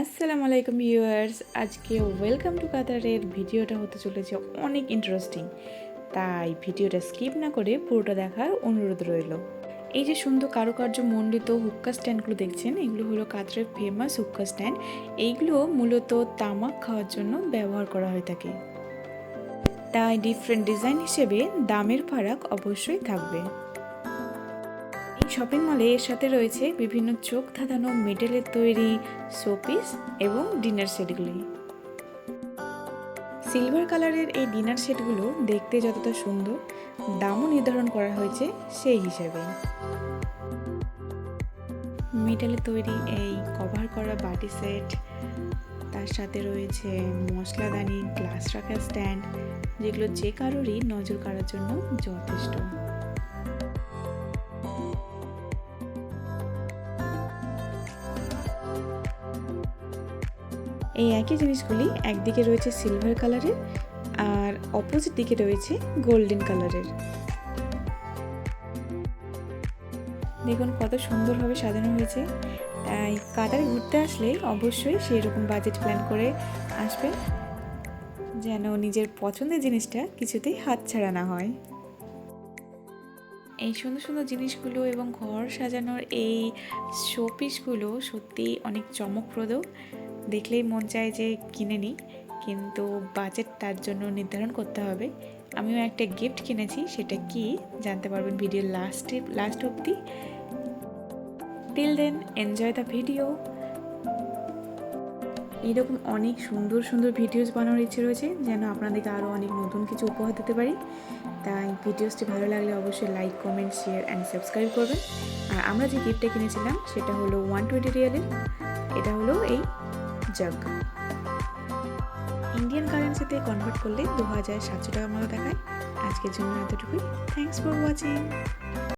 আসসালামু আলাইকুম ভিউয়ার্স। আজকে ওয়েলকাম টু কাতারের ভিডিওটা হতে চলেছে অনেক ইন্টারেস্টিং তাই ভিডিওটা স্কিপ না করে পুরোটা দেখার অনুরোধ রইল। এই যে সুন্দর কারুকার্য মণ্ডিত হুক্কা স্ট্যান্ডগুলো দেখছেন, এগুলো হলো কাতারের ফেমাস হুক্কা স্ট্যান্ড। এইগুলো মূলত তামাক খাওয়ার জন্য ব্যবহার করা হয়ে থাকে। তাই ডিফারেন্ট ডিজাইন হিসেবে দামের ফারাক অবশ্যই থাকবে। শপিং মলে এর সাথে রয়েছে বিভিন্ন চোখ ধাঁধানো মেটেলের তৈরি শোপিস এবং ডিনার সেটগুলি। সিলভার কালারের এই ডিনার সেটগুলো দেখতে যতটা সুন্দর, দামও নির্ধারণ করা হয়েছে সেই হিসাবে। মেটালের তৈরি এই কভার করা বাটি সেট, তার সাথে রয়েছে মশলাদানি, গ্লাস রাখার স্ট্যান্ড, যেগুলো যে কারোরই নজর কাড়ার জন্য যথেষ্ট। এই একই জিনিসগুলি একদিকে রয়েছে সিলভার কালারের আর অপোজিট দিকে রয়েছে গোল্ডেন কালারের দেখুন কত সুন্দরভাবে সাজানো হয়েছে। তাই কাতারে ঘুরতে আসলে অবশ্যই সেই রকম বাজেট প্ল্যান করে আসবেন, যেন নিজের পছন্দের জিনিসটা কিছুতেই হাতছাড়া না হয়। এই সুন্দর সুন্দর জিনিসগুলো এবং ঘর সাজানোর এই শোপিসগুলো সত্যি অনেক চমকপ্রদ দেখলেই মন চায় যে কিনে নিই, কিন্তু বাজেট তার জন্য নির্ধারণ করতে হবে। আমিও একটা গিফট কিনেছি, সেটা কি জানতে পারবেন ভিডিওর লাস্টে লাস্ট অবধি। Till then enjoy the video এইরকম অনেক সুন্দর সুন্দর ভিডিওস বানানোর ইচ্ছে রয়েছে, যেন আপনাদেরকে আরও অনেক নতুন কিছু উপহার দিতে পারি। তাই ভিডিওসটি ভালো লাগলে অবশ্যই like comment share and subscribe করবেন। আর আমরা যে গিফটটা কিনেছিলাম, সেটা হলো ওয়ান টোয়েন্টি রিয়ালের এটা হলো এই জাগ। ইন্ডিয়ান কারেন্সিতে কনভার্ট করলে দু হাজার সাতশো টাকা মতো দেখায়। আজকের জন্য এতটুকুই। Thanks for watching